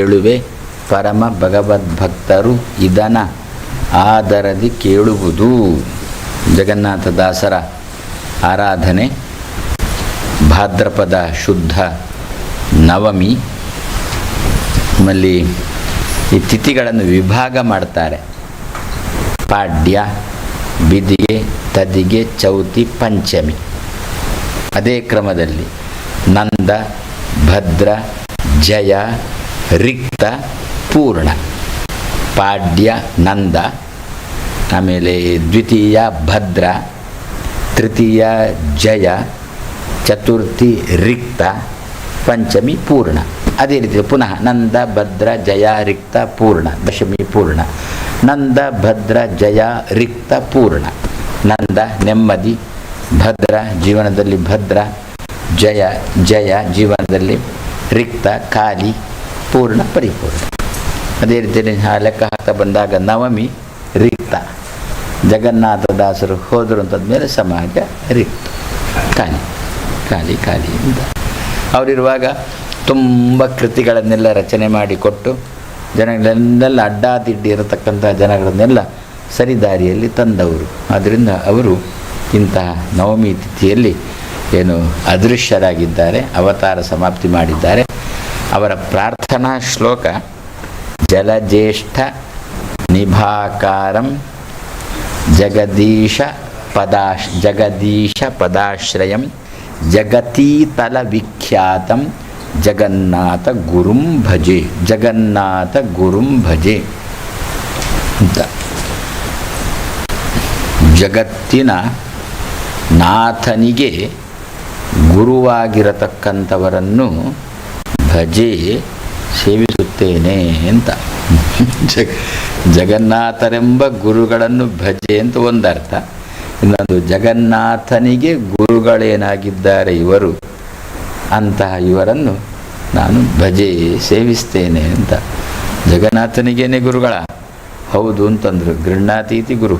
ಕೇಳುವೆ ಪರಮ ಭಗವದ್ಭಕ್ತರು ಇದನ ಆದರದಿ ಕೇಳುವುದು. ಜಗನ್ನಾಥ ದಾಸರ ಆರಾಧನೆ, ಭಾದ್ರಪದ ಶುದ್ಧ ನವಮಿ. ನಮ್ಮಲ್ಲಿ ಈ ತಿಥಿಗಳನ್ನು ವಿಭಾಗ ಮಾಡ್ತಾರೆ. ಪಾಡ್ಯ, ಬಿದಿಗೆ, ತದಿಗೆ, ಚೌತಿ, ಪಂಚಮಿ. ಅದೇ ಕ್ರಮದಲ್ಲಿ ನಂದ, ಭದ್ರ, ಜಯ ರಿಕ್ತ ಪೂರ್ಣ. ಪಾಡ್ಯ ನಂದ, ಆಮೇಲೆ ದ್ವಿತೀಯ ಭದ್ರ, ತೃತೀಯ ಜಯ, ಚತುರ್ಥಿ ರಿಕ್ತ, ಪಂಚಮಿ ಪೂರ್ಣ. ಅದೇ ರೀತಿ ಪುನಃ ನಂದ, ಭದ್ರ, ಜಯ, ರಿಕ್ತ, ಪೂರ್ಣ, ದಶಮಿ ಪೂರ್ಣ. ನಂದ, ಭದ್ರ, ಜಯ, ರಿಕ್ತ, ಪೂರ್ಣ. ನಂದ, ನೆಮ್ಮದಿ, ಭದ್ರ, ಜೀವನದಲ್ಲಿ ಭದ್ರ, ಜಯ ಜಯ, ಜೀವನದಲ್ಲಿ ರಿಕ್ತ, ಖಾಲಿ. ಪೂರ್ಣ ಪರಿಪೂರ್ಣ. ಅದೇ ರೀತಿಯಲ್ಲಿ ಆ ಲೆಕ್ಕ ಹಾಕ್ತಾ ಬಂದಾಗ ನವಮಿ ರಿಕ್ತ. ಜಗನ್ನಾಥದಾಸರು ಹೋದರು ಅಂತಂದಮೇಲೆ ಸಮಾಜ ರಿಕ್ತ. ಖಾಲಿ ಖಾಲಿ ಖಾಲಿ ಅಂತ. ಅವರಿರುವಾಗ ತುಂಬ ಕೃತಿಗಳನ್ನೆಲ್ಲ ರಚನೆ ಮಾಡಿಕೊಟ್ಟು ಜನಗಳನ್ನೆಲ್ಲ ಅಡ್ಡಾದಿಡ್ಡಿ ಇರತಕ್ಕಂಥ ಜನಗಳನ್ನೆಲ್ಲ ಸರಿದಾರಿಯಲ್ಲಿ ತಂದವರು. ಆದ್ದರಿಂದ ಅವರು ಇಂತಹ ನವಮಿ ತಿಥಿಯಲ್ಲಿ ಏನು ಅದೃಶ್ಯರಾಗಿದ್ದಾರೆ, ಅವತಾರ ಸಮಾಪ್ತಿ ಮಾಡಿದ್ದಾರೆ. ಅವರ ಪ್ರಾರ್ಥನಾ ಶ್ಲೋಕ, ಜಲಜ್ಯೇಷ್ಠ ನಿಭಾಕಾರಂ ಜಗದೀಶ ಪದಾಶ್, ಜಗದೀಶ ಪದಾಶ್ರಯಂ ಜಗತೀತಲ ವಿಖ್ಯಾತಂ ಜಗನ್ನಾಥ ಗುರುಂ ಭಜೆ, ಜಗನ್ನಾಥ ಗುರುಂ ಭಜೆ ಅಂತ. ಜಗತ್ತಿನ ನಾಥನಿಗೆ ಗುರುವಾಗಿರತಕ್ಕಂಥವರನ್ನು ಭಜೆ ಸೇವಿಸುತ್ತೇನೆ ಅಂತ. ಜಗ ಜಗನ್ನಾಥರೆಂಬ ಗುರುಗಳನ್ನು ಭಜೆ ಅಂತ ಒಂದರ್ಥ. ಇನ್ನೊಂದು, ಜಗನ್ನಾಥನಿಗೆ ಗುರುಗಳೇನಾಗಿದ್ದಾರೆ ಇವರು, ಅಂತಹ ಇವರನ್ನು ನಾನು ಭಜೆ ಸೇವಿಸ್ತೇನೆ ಅಂತ. ಜಗನ್ನಾಥನಿಗೇನೆ ಗುರುಗಳ. ಹೌದು ಅಂತಂದರು, ಗೃಹ್ಣಾತೀತಿ ಗುರು.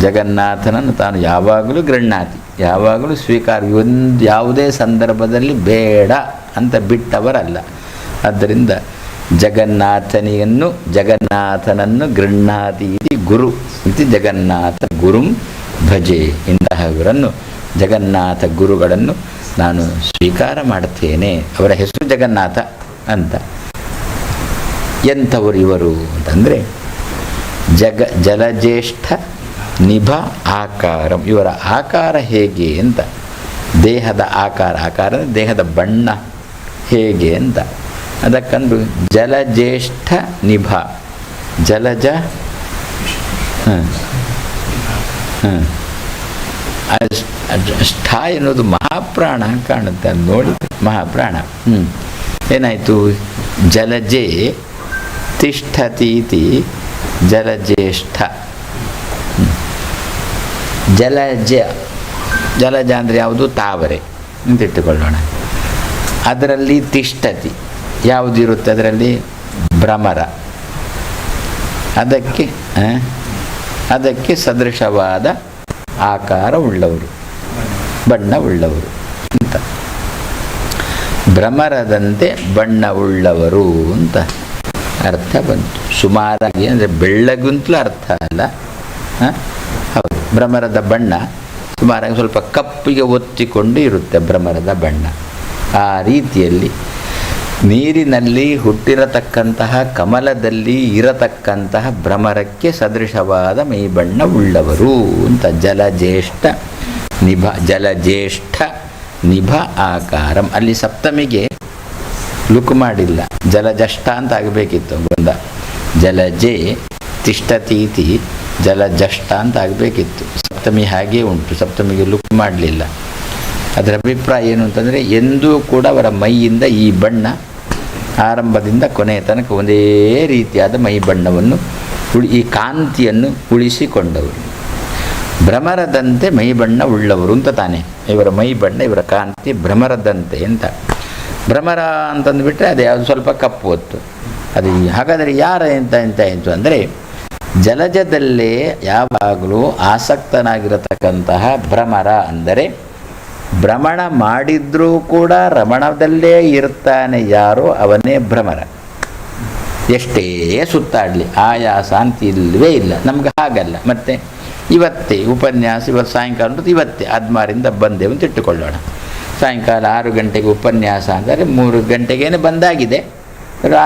ಜಗನ್ನಾಥನನ್ನು ತಾನು ಯಾವಾಗಲೂ ಗೃಹ್ಣಾತಿ, ಯಾವಾಗಲೂ ಸ್ವೀಕಾರ. ಒಂದು ಯಾವುದೇ ಸಂದರ್ಭದಲ್ಲಿ ಬೇಡ. ಅಂತ ಬಿಟ್ಟವರಲ್ಲ. ಆದ್ದರಿಂದ ಜಗನ್ನಾಥನಿಯನ್ನು ಜಗನ್ನಾಥನನ್ನು ಗೃಹ್ಣಾತಿ ಇತಿ ಗುರು ಇತಿ ಜಗನ್ನಾಥ ಗುರುಂ ಭಜೆ ಇಂತಹ ಇವರನ್ನು ಜಗನ್ನಾಥ ಗುರುಗಳನ್ನು ನಾನು ಸ್ವೀಕಾರ ಮಾಡುತ್ತೇನೆ. ಅವರ ಹೆಸರು ಜಗನ್ನಾಥ ಅಂತ. ಎಂಥವರು ಇವರು ಅಂತಂದರೆ ಜಗ ಜಲಜ್ಯೇಷ್ಠ ನಿಭ ಆಕಾರಂ. ಇವರ ಆಕಾರ ಹೇಗೆ ಅಂತ? ದೇಹದ ಆಕಾರ ಆಕಾರ ದೇಹದ ಬಣ್ಣ. ಹೇಗೆ ಅಂತ. ಅದಕ್ಕಂದು ಜಲಜ್ಯೇಷ್ಠ ನಿಭ. ಜಲಜ? ಹಾಂ. ಎನ್ನುವುದು ಮಹಾಪ್ರಾಣ ಕಾಣುತ್ತೆ. ಅದು ನೋಡಿ ಮಹಾಪ್ರಾಣ. ಹ್ಞೂ ಏನಾಯಿತು? ಜಲಜೆ ತಿಷ್ಠತೀತಿ ಜಲಜ್ಯೇಷ್ಠ. ಜಲಜ. ಜಲಜ ಅಂದರೆ ಯಾವುದು? ತಾವರೆ. ಅಂತ ಇಟ್ಟುಕೊಳ್ಳೋಣ. ಅದರಲ್ಲಿ ತಿಷ್ಟತಿ. ಯಾವುದಿರುತ್ತೆ ಅದರಲ್ಲಿ? ಭ್ರಮರ. ಅದಕ್ಕೆ ಅದಕ್ಕೆ ಸದೃಶವಾದ ಆಕಾರ ಉಳ್ಳವರು, ಬಣ್ಣ ಉಳ್ಳವರು ಅಂತ. ಭ್ರಮರದಂತೆ ಬಣ್ಣ ಉಳ್ಳವರು ಅಂತ ಅರ್ಥ ಬಂತು. ಸುಮಾರಾಗಿ ಅಂದರೆ ಬೆಳ್ಳಗುಂತಲೂ ಅರ್ಥ ಅಲ್ಲ? ಹೌದು. ಭ್ರಮರದ ಬಣ್ಣ ಸುಮಾರಾಗಿ ಸ್ವಲ್ಪ ಕಪ್ಪಿಗೆ ಒತ್ತಿಕೊಂಡು ಇರುತ್ತೆ ಭ್ರಮರದ ಬಣ್ಣ. ಆ ರೀತಿಯಲ್ಲಿ ನೀರಿನಲ್ಲಿ ಹುಟ್ಟಿರತಕ್ಕಂತಹ ಕಮಲದಲ್ಲಿ ಇರತಕ್ಕಂತಹ ಭ್ರಮರಕ್ಕೆ ಸದೃಶವಾದ ಮೈಬಣ್ಣ ಉಳ್ಳವರು ಅಂತ ಜಲಜ್ಯೇಷ್ಠ ನಿಭ ಜಲಜ್ಯೇಷ್ಠ ನಿಭ ಆಕಾರಂ. ಅಲ್ಲಿ ಸಪ್ತಮಿಗೆ ಲುಕ್ ಮಾಡಿಲ್ಲ. ಜಲಜಷ್ಟ ಅಂತ ಆಗಬೇಕಿತ್ತು ಬಂದ ಜಲಜೆ ತಿಷ್ಠತೀತಿ ಜಲಜಷ್ಟ ಅಂತ ಆಗಬೇಕಿತ್ತು. ಸಪ್ತಮಿ ಹಾಗೇ ಉಂಟು. ಸಪ್ತಮಿಗೆ ಲುಕ್ ಮಾಡಲಿಲ್ಲ. ಅದರ ಅಭಿಪ್ರಾಯ ಏನು ಅಂತಂದರೆ, ಎಂದೂ ಕೂಡ ಅವರ ಮೈಯಿಂದ ಈ ಬಣ್ಣ ಆರಂಭದಿಂದ ಕೊನೆಯ ತನಕ ಒಂದೇ ರೀತಿಯಾದ ಮೈ ಬಣ್ಣವನ್ನು ಉಳಿ, ಈ ಕಾಂತಿಯನ್ನು ಉಳಿಸಿಕೊಂಡವರು. ಭ್ರಮರದಂತೆ ಮೈ ಬಣ್ಣ ಉಳ್ಳವರು ಅಂತ ತಾನೆ. ಇವರ ಮೈ ಬಣ್ಣ, ಇವರ ಕಾಂತಿ ಭ್ರಮರದಂತೆ ಅಂತ. ಭ್ರಮರ ಅಂತಂದುಬಿಟ್ರೆ ಅದು ಸ್ವಲ್ಪ ಕಪ್ಪು ಹೊತ್ತು. ಅದು ಹಾಗಾದರೆ ಯಾರ ಎಂತ ಎಂತ, ಎಂತು ಅಂದರೆ, ಜಲಜದಲ್ಲೇ ಯಾವಾಗಲೂ ಆಸಕ್ತನಾಗಿರತಕ್ಕಂತಹ ಭ್ರಮರ ಅಂದರೆ ಭ್ರಮಣ ಮಾಡಿದ್ರೂ ಕೂಡ ರಮಣದಲ್ಲೇ ಇರ್ತಾನೆ ಯಾರೋ ಅವನೇ ಭ್ರಮರ. ಎಷ್ಟೇ ಸುತ್ತಾಡಲಿ ಆಯಾಸ ಅಂತ ಇಲ್ಲವೇ ಇಲ್ಲ, ನಮ್ಗೆ ಹಾಗಲ್ಲ. ಮತ್ತೆ ಇವತ್ತೇ ಉಪನ್ಯಾಸ, ಇವತ್ತು ಸಾಯಂಕಾಲ ಇವತ್ತೇ ಅದ್ಮಾರಿಂದ ಬಂದೆ ಅಂತ ಇಟ್ಟುಕೊಳ್ಳೋಣ. ಸಾಯಂಕಾಲ ಆರು ಗಂಟೆಗೆ ಉಪನ್ಯಾಸ ಅಂದರೆ ಮೂರು ಗಂಟೆಗೇನೆ ಬಂದಾಗಿದೆ.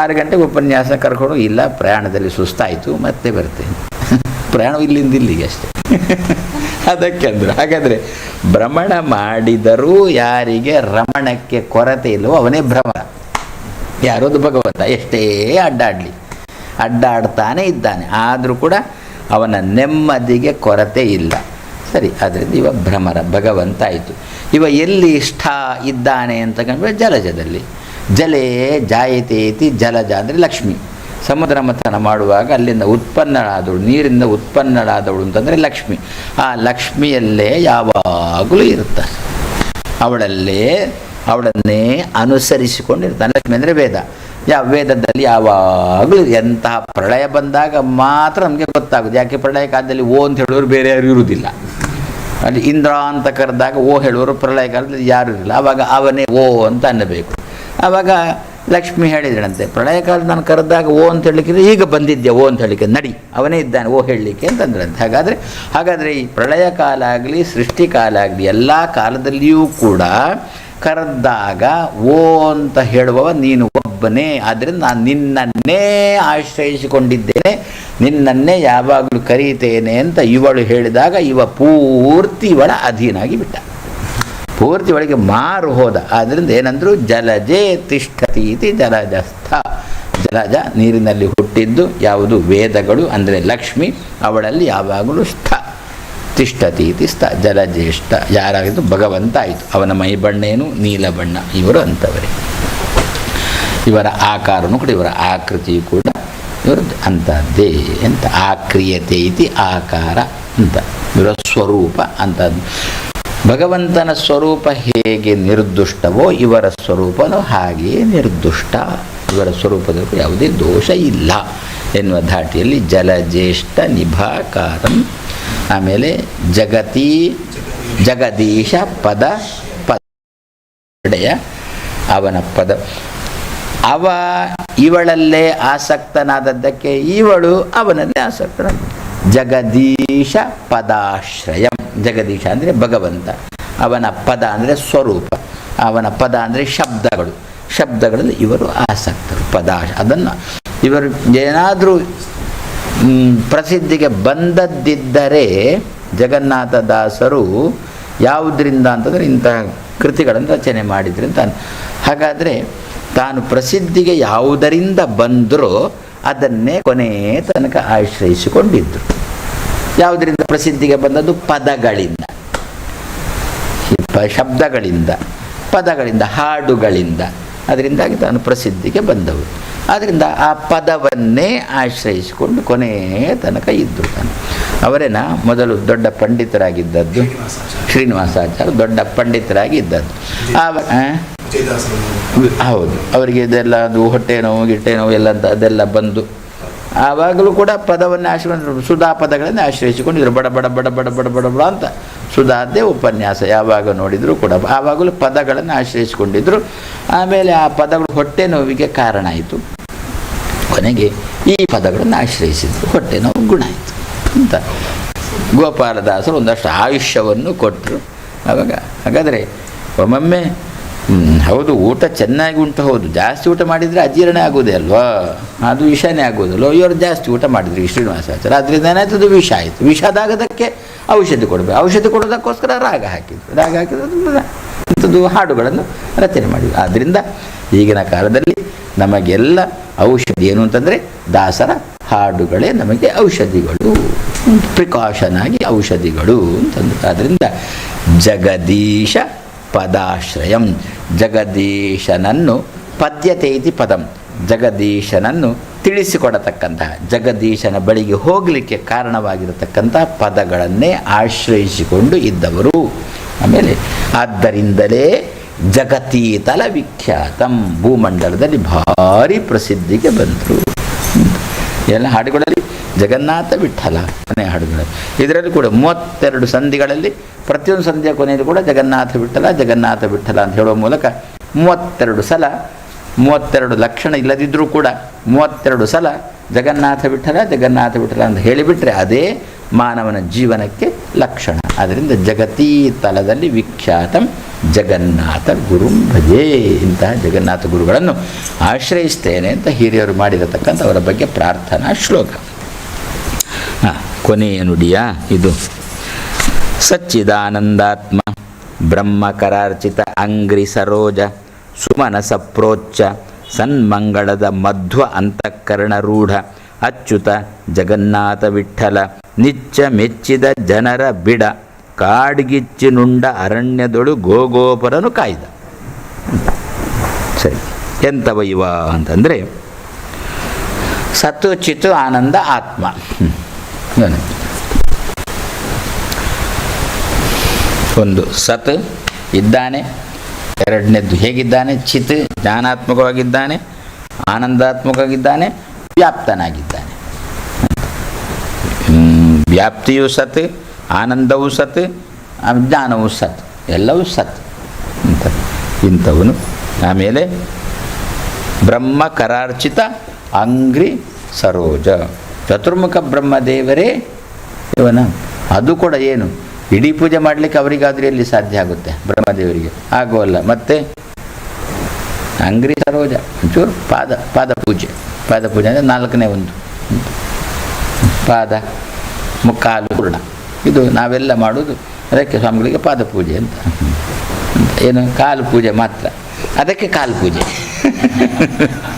ಆರು ಗಂಟೆಗೆ ಉಪನ್ಯಾಸ ಕರ್ಕೊಂಡು ಇಲ್ಲ, ಪ್ರಯಾಣದಲ್ಲಿ ಸುಸ್ತಾಯಿತು, ಮತ್ತೆ ಬರ್ತೇನೆ. ಪ್ರಯಾಣ ಇಲ್ಲಿಂದ ಇಲ್ಲಿಗೆ ಅಷ್ಟೇ. ಅದಕ್ಕೆ ಅಂದರು. ಹಾಗಾದರೆ ಭ್ರಮಣ ಮಾಡಿದರೂ ಯಾರಿಗೆ ರಮಣಕ್ಕೆ ಕೊರತೆ ಇಲ್ಲವೋ ಅವನೇ ಭ್ರಮಣ ಯಾರೋದು ಭಗವಂತ ಎಷ್ಟೇ ಅಡ್ಡಾಡಲಿ, ಅಡ್ಡಾಡ್ತಾನೆ ಇದ್ದಾನೆ. ಆದರೂ ಕೂಡ ಅವನ ನೆಮ್ಮದಿಗೆ ಕೊರತೆ ಇಲ್ಲ. ಸರಿ ಅದರಿಂದ ಇವ ಭ್ರಮರ ಭಗವಂತ ಆಯಿತು. ಇವ ಎಲ್ಲಿ ಇಷ್ಟ ಇದ್ದಾನೆ ಅಂತ ಕಂಡ್ರೆ ಜಲಜದಲ್ಲಿ. ಜಲೇ ಜಾಯತೇತಿ ಜಲಜ ಅಂದರೆ ಲಕ್ಷ್ಮಿ. ಸಮುದ್ರ ಮಥನ ಮಾಡುವಾಗ ಅಲ್ಲಿಂದ ಉತ್ಪನ್ನಳಾದವಳು, ನೀರಿಂದ ಉತ್ಪನ್ನಳಾದವಳು ಅಂತಂದರೆ ಲಕ್ಷ್ಮಿ. ಆ ಲಕ್ಷ್ಮಿಯಲ್ಲೇ ಯಾವಾಗಲೂ ಇರ್ತಾನೆ ಅವಳಲ್ಲೇ, ಅವಳನ್ನೇ ಅನುಸರಿಸಿಕೊಂಡಿರ್ತಾನೆ ಲಕ್ಷ್ಮಿ ಅಂದರೆ ವೇದ. ಯಾವ ವೇದದಲ್ಲಿ ಯಾವಾಗಲೂ ಎಂತಹ ಪ್ರಳಯ ಬಂದಾಗ ಮಾತ್ರ ನಮಗೆ ಗೊತ್ತಾಗೋದು. ಯಾಕೆ ಪ್ರಳಯ ಕಾಲದಲ್ಲಿ ಓ ಅಂತ ಹೇಳೋರು ಬೇರೆ ಯಾರು ಇರುವುದಿಲ್ಲ. ಅಲ್ಲಿ ಇಂದ್ರ ಅಂತ ಕರೆದಾಗ ಓ ಹೇಳುವರು ಪ್ರಳಯ ಕಾಲದಲ್ಲಿ ಯಾರು ಇರಲಿಲ್ಲ ಆವಾಗ ಅವನೇ ಓ ಅಂತ ಅನ್ನಬೇಕು. ಆವಾಗ ಲಕ್ಷ್ಮಿ ಹೇಳಿದಳಂತೆ, ಪ್ರಳಯ ಕಾಲ ನಾನು ಕರೆದಾಗ ಓ ಅಂತ ಹೇಳಲಿಕ್ಕೆ ಈಗ ಬಂದಿದ್ದೆ ಓ ಅಂತ ಹೇಳಲಿಕ್ಕೆ ನಡಿ. ಅವನೇ ಇದ್ದಾನೆ, ಓ ಹೇಳಲಿಕ್ಕೆ ಅಂತಂದ್ರಂತೆ ಹಾಗಾದರೆ ಹಾಗಾದರೆ ಈ ಪ್ರಳಯ ಕಾಲ ಆಗಲಿ, ಸೃಷ್ಟಿ ಕಾಲ ಆಗಲಿ, ಎಲ್ಲ ಕಾಲದಲ್ಲಿಯೂ ಕೂಡ ಕರೆದಾಗ ಓ ಅಂತ ಹೇಳುವವ ನೀನು ಒಬ್ಬನೇ. ಆದ್ದರಿಂದ ನಾನು ನಿನ್ನನ್ನೇ ಆಶ್ರಯಿಸಿಕೊಂಡಿದ್ದೇನೆ, ನಿನ್ನನ್ನೇ ಯಾವಾಗಲೂ ಕರೀತೇನೆ ಅಂತ ಇವಳು ಹೇಳಿದಾಗ ಇವ ಪೂರ್ತಿ ಇವಳ ಅಧೀನಾಗಿ ಬಿಟ್ಟ. ಪೂರ್ತಿ ಒಳಗೆ ಮಾರು ಹೋದ. ಆದ್ದರಿಂದ ಏನಂದ್ರು ಜಲಜೇ ತಿಷ್ಠತಿ ಇತಿ ಜಲಜಸ್ಥ. ಜಲಜ ನೀರಿನಲ್ಲಿ ಹುಟ್ಟಿದ್ದು ಯಾವುದು? ವೇದಗಳು. ಅಂದರೆ ಲಕ್ಷ್ಮಿ. ಅವಳಲ್ಲಿ ಯಾವಾಗಲೂ ಸ್ಥ. ತಿಷ್ಠತಿ ಇತಿ ಸ್ಥ. ಜಲಜೇಷ್ಠ ಯಾರಾಗಿದ್ದು ಭಗವಂತ ಆಯಿತು. ಅವನ ಮೈ ಬಣ್ಣೇನು? ನೀಲ ಬಣ್ಣ. ಇವರು ಅಂಥವರೇ ಇವರ ಆಕಾರನೂ ಕೂಡ, ಇವರ ಆಕೃತಿಯು ಕೂಡ ಇವರದ್ದು ಅಂಥದ್ದೇ ಅಂತ. ಆಕ್ರಿಯತೆ ಇತಿ ಆಕಾರ ಅಂತ. ಇವರ ಸ್ವರೂಪ ಅಂತದ್ದು. ಭಗವಂತನ ಸ್ವರೂಪ ಹೇಗೆ ನಿರ್ದುಷ್ಟವೋ ಇವರ ಸ್ವರೂಪನೂ ಹಾಗೆಯೇ ನಿರ್ದುಷ್ಟ. ಇವರ ಸ್ವರೂಪದ ಯಾವುದೇ ದೋಷ ಇಲ್ಲ. ಎನ್ನುವ ಧಾಟಿಯಲ್ಲಿ ಜಲಜ್ಯೇಷ್ಠ ನಿಭಾಕಾರಂ. ಆಮೇಲೆ ಜಗತಿ, ಜಗದೀಶ, ಪದ ಪಡೆಯ ಅವನ ಪದ. ಅವ ಇವಳಲ್ಲೇ ಆಸಕ್ತನಾದದ್ದಕ್ಕೆ ಇವಳು ಅವನಲ್ಲೇ ಆಸಕ್ತನಾದ ಜಗದೀಶ ಪದಾಶ್ರಯಂ. ಜಗದೀಶ ಅಂದರೆ ಭಗವಂತ. ಅವನ ಪದ ಅಂದರೆ ಸ್ವರೂಪ. ಅವನ ಪದ ಅಂದರೆ ಶಬ್ದಗಳು. ಶಬ್ದಗಳಲ್ಲಿ ಇವರು ಆಸಕ್ತರು, ಪದ ಅದನ್ನು. ಇವರು ಏನಾದರೂ ಪ್ರಸಿದ್ಧಿಗೆ ಬಂದದ್ದಿದ್ದರೆ ಜಗನ್ನಾಥದಾಸರು ಯಾವುದರಿಂದ ಅಂತಂದರೆ ಇಂತಹ ಕೃತಿಗಳನ್ನು ರಚನೆ ಮಾಡಿದ್ರಿಂದ ಹಾಗಾದರೆ ತಾನು ಪ್ರಸಿದ್ಧಿಗೆ ಯಾವುದರಿಂದ ಬಂದರೋ ಅದನ್ನೇ ಕೊನೆ ತನಕ ಆಶ್ರಯಿಸಿಕೊಂಡಿದ್ದರು ಯಾವುದರಿಂದ ಪ್ರಸಿದ್ಧಿಗೆ ಬಂದದ್ದು? ಪದಗಳಿಂದ. ಶಬ್ದಗಳಿಂದ ಪದಗಳಿಂದ ಹಾಡುಗಳಿಂದ. ಅದರಿಂದಾಗಿ ತಾನು ಪ್ರಸಿದ್ಧಿಗೆ ಬಂದವು ಆದ್ದರಿಂದ ಆ ಪದವನ್ನೇ ಆಶ್ರಯಿಸಿಕೊಂಡು ಕೊನೆಯ ತನಕ ಇದ್ದರು ತಾನು. ಅವರೇನ ಮೊದಲು ದೊಡ್ಡ ಪಂಡಿತರಾಗಿದ್ದದ್ದು. ಶ್ರೀನಿವಾಸಾಚಾರ್ಯ. ದೊಡ್ಡ ಪಂಡಿತರಾಗಿ ಇದ್ದದ್ದು ಆವ ಆ? ಹೌದು. ಅವರಿಗೆ ಇದೆಲ್ಲ ಅದು ಹೊಟ್ಟೆ ನೋವು ಗಿಟ್ಟೆ ನೋವು ಎಲ್ಲ ಅಂತ ಅದೆಲ್ಲ ಬಂದು ಆವಾಗಲೂ ಕೂಡ ಪದವನ್ನು ಆಶ್ರಯ ಸುಧಾ ಪದಗಳನ್ನು ಆಶ್ರಯಿಸಿಕೊಂಡಿದ್ರು ಬಡ ಬಡ ಬಡ ಬಡ ಬಡ ಬಡ ಬಡ ಅಂತ ಸುಧಾದ್ದೇ ಉಪನ್ಯಾಸ ಯಾವಾಗ ನೋಡಿದರೂ ಕೂಡ. ಆವಾಗಲೂ ಪದಗಳನ್ನು ಆಶ್ರಯಿಸಿಕೊಂಡಿದ್ರು. ಆಮೇಲೆ ಆ ಪದಗಳು ಹೊಟ್ಟೆ ನೋವಿಗೆ ಕಾರಣ ಆಯಿತು. ಕೊನೆಗೆ ಈ ಪದಗಳನ್ನು ಆಶ್ರಯಿಸಿದರು. ಹೊಟ್ಟೆ ನೋವು ಗುಣ ಆಯಿತು ಅಂತ. ಗೋಪಾಲದಾಸರು ಒಂದಷ್ಟು ಆಯುಷ್ಯವನ್ನು ಕೊಟ್ಟರು ಆವಾಗ ಹಾಗಾದರೆ ಒಮ್ಮೊಮ್ಮೆ ಹೌದು ಊಟ ಚೆನ್ನಾಗಿ ಉಂಟು ಹೌದು. ಜಾಸ್ತಿ ಊಟ ಮಾಡಿದರೆ ಅಜೀರ್ಣ ಆಗೋದೇ ಅಲ್ವಾ? ಅದು ವಿಷಾನೇ ಆಗೋದಲ್ಲ ಇವರು ಜಾಸ್ತಿ ಊಟ ಮಾಡಿದ್ರಿ ಶ್ರೀನಿವಾಸಾಚಾರ ಅದರಿಂದ ಏನಾಯ್ತು ಅದು ವಿಷ ಆಯಿತು. ವಿಷದಾಗದಕ್ಕೆ ಔಷಧಿ ಕೊಡಬೇಕು. ಔಷಧಿ ಕೊಡೋದಕ್ಕೋಸ್ಕರ ರಾಗ ಹಾಕಿದ್ರು. ರಾಗ ಹಾಕಿದ್ರು ಇಂಥದ್ದು ಹಾಡುಗಳನ್ನು ರಚನೆ ಮಾಡಿದ್ರು. ಆದ್ದರಿಂದ ಈಗಿನ ಕಾಲದಲ್ಲಿ ನಮಗೆಲ್ಲ ಔಷಧಿ ಏನು ಅಂತಂದರೆ ದಾಸರ ಹಾಡುಗಳೇ ನಮಗೆ ಔಷಧಿಗಳು. ಪ್ರಿಕಾಷನ್ ಆಗಿ ಔಷಧಿಗಳು ಅಂತಂದು. ಆದ್ದರಿಂದ ಜಗದೀಶ ಪದಾಶ್ರಯಂ ಜಗದೀಶನನ್ನು ಪದ್ಯತೆ ಇತಿ ಪದಂ. ಜಗದೀಶನನ್ನು ತಿಳಿಸಿಕೊಡತಕ್ಕಂತಹ, ಜಗದೀಶನ ಬಳಿಗೆ ಹೋಗಲಿಕ್ಕೆ ಕಾರಣವಾಗಿರತಕ್ಕಂತಹ ಪದಗಳನ್ನೇ ಆಶ್ರಯಿಸಿಕೊಂಡು ಇದ್ದವರು. ಆಮೇಲೆ ಆದ್ದರಿಂದಲೇ ಜಗತೀತಲ ವಿಖ್ಯಾತಂ. ಭೂಮಂಡಲದಲ್ಲಿ ಭಾರಿ ಪ್ರಸಿದ್ಧಿಗೆ ಬಂದರು. ಎಲ್ಲ ಹಾಡುಗಳಲ್ಲಿ ಜಗನ್ನಾಥ ವಿಠಲ ಕೊನೆ ಹಾಡುಗಳು. ಇದರಲ್ಲಿ ಕೂಡ ಮೂವತ್ತೆರಡು ಸಂಧಿಗಳಲ್ಲಿ ಪ್ರತಿಯೊಂದು ಸಂಧಿಯ ಕೊನೆಯಲ್ಲಿ ಕೂಡ ಜಗನ್ನಾಥ ವಿಠಲ ಜಗನ್ನಾಥ ವಿಠಲ ಅಂತ ಹೇಳುವ ಮೂಲಕ ಮೂವತ್ತೆರಡು ಸಲ, ಮೂವತ್ತೆರಡು ಲಕ್ಷಣ ಇಲ್ಲದಿದ್ದರೂ ಕೂಡ ಮೂವತ್ತೆರಡು ಸಲ ಜಗನ್ನಾಥ ವಿಠಲ ಜಗನ್ನಾಥ ವಿಠಲ ಅಂತ ಹೇಳಿಬಿಟ್ರೆ ಅದೇ ಮಾನವನ ಜೀವನಕ್ಕೆ ಲಕ್ಷಣ. ಅದರಿಂದ ಜಗತೀ ತಲದಲ್ಲಿ ವಿಖ್ಯಾತಂ ಜಗನ್ನಾಥ ಗುರುಂ ಭಜೆ ಇಂತಹ ಜಗನ್ನಾಥ ಗುರುಗಳನ್ನು ಆಶ್ರಯಿಸ್ತೇನೆ ಅಂತ ಹಿರಿಯರು ಮಾಡಿರತಕ್ಕಂಥ ಅವರ ಬಗ್ಗೆ ಪ್ರಾರ್ಥನಾ ಶ್ಲೋಕ. ಕೊನೆಯ ನುಡಿಯ ಇದು. ಸಚ್ಚಿದಾನಂದಾತ್ಮ, ಬ್ರಹ್ಮಕರಾರ್ಚಿತ ಅಂಗ್ರಿ ಸರೋಜ, ಸುಮನಸ ಪ್ರೋಚ್ಚ ಸನ್ಮಂಗಳದ ಮಧ್ವ ಅಂತಃಕರಣ ರೂಢ, ಅಚ್ಯುತ ಜಗನ್ನಾಥ ವಿಠಲ, ನಿಚ್ಚ ಮೆಚ್ಚಿದ ಜನರ ಬಿಡ ಕಾಡ್ಗಿಚ್ಚಿನುಂಡ ಅರಣ್ಯದೊಳು ಗೋಗೋಪರನು ಕಾಯ್ದ. ಸರಿ ಎಂಥವ ಇವ ಅಂತಂದರೆ ಸತ್ತು ಚಿತ್ತು ಆನಂದ ಆತ್ಮ. ಹ್ಮ್. ಒಂದು ಸತ್ ಇದ್ದಾನೆ, ಎರಡನೇದ್ದು ಹೇಗಿದ್ದಾನೆ, ಚಿತ್ ಜ್ಞಾನಾತ್ಮಕವಾಗಿದ್ದಾನೆ, ಆನಂದಾತ್ಮಕವಾಗಿದ್ದಾನೆ, ವ್ಯಾಪ್ತನಾಗಿದ್ದಾನೆ. ವ್ಯಾಪ್ತಿಯು ಸತ್, ಆನಂದವು ಸತ್ ಜ್ಞಾನವು ಸತ್, ಎಲ್ಲವೂ ಸತ್ ಅಂತ ಇಂಥವನು. ಆಮೇಲೆ ಬ್ರಹ್ಮ ಕರಾರ್ಚಿತ ಅಂಗ್ರಿ ಸರೋಜ. ಚತುರ್ಮುಖ ಬ್ರಹ್ಮದೇವರೇ ಇವನ. ಅದು ಕೂಡ ಏನು? ಇಡೀ ಪೂಜೆ ಮಾಡಲಿಕ್ಕೆ ಅವರಿಗಾದ್ರೆ ಎಲ್ಲಿ ಸಾಧ್ಯ ಆಗುತ್ತೆ? ಬ್ರಹ್ಮದೇವರಿಗೆ. ಆಗೋಲ್ಲ. ಮತ್ತೆ ಅಂಗ್ರಿ ಸರೋಜ, ಒಂಚೂರು ಪಾದ ಪಾದ ಪೂಜೆ. ಪಾದ ಪೂಜೆ ಅಂದರೆ ನಾಲ್ಕನೇ ಒಂದು. ಪಾದ, ಮುಕ್ಕಾಲು ಪೂರ್ಣ. ಇದು ನಾವೆಲ್ಲ ಮಾಡೋದು ಅದಕ್ಕೆ ಸ್ವಾಮಿಗಳಿಗೆ ಪಾದ ಪೂಜೆ ಅಂತ. ಅಂತ. ಏನು? ಕಾಲು ಪೂಜೆ ಮಾತ್ರ. ಅದಕ್ಕೆ ಕಾಲು ಪೂಜೆ.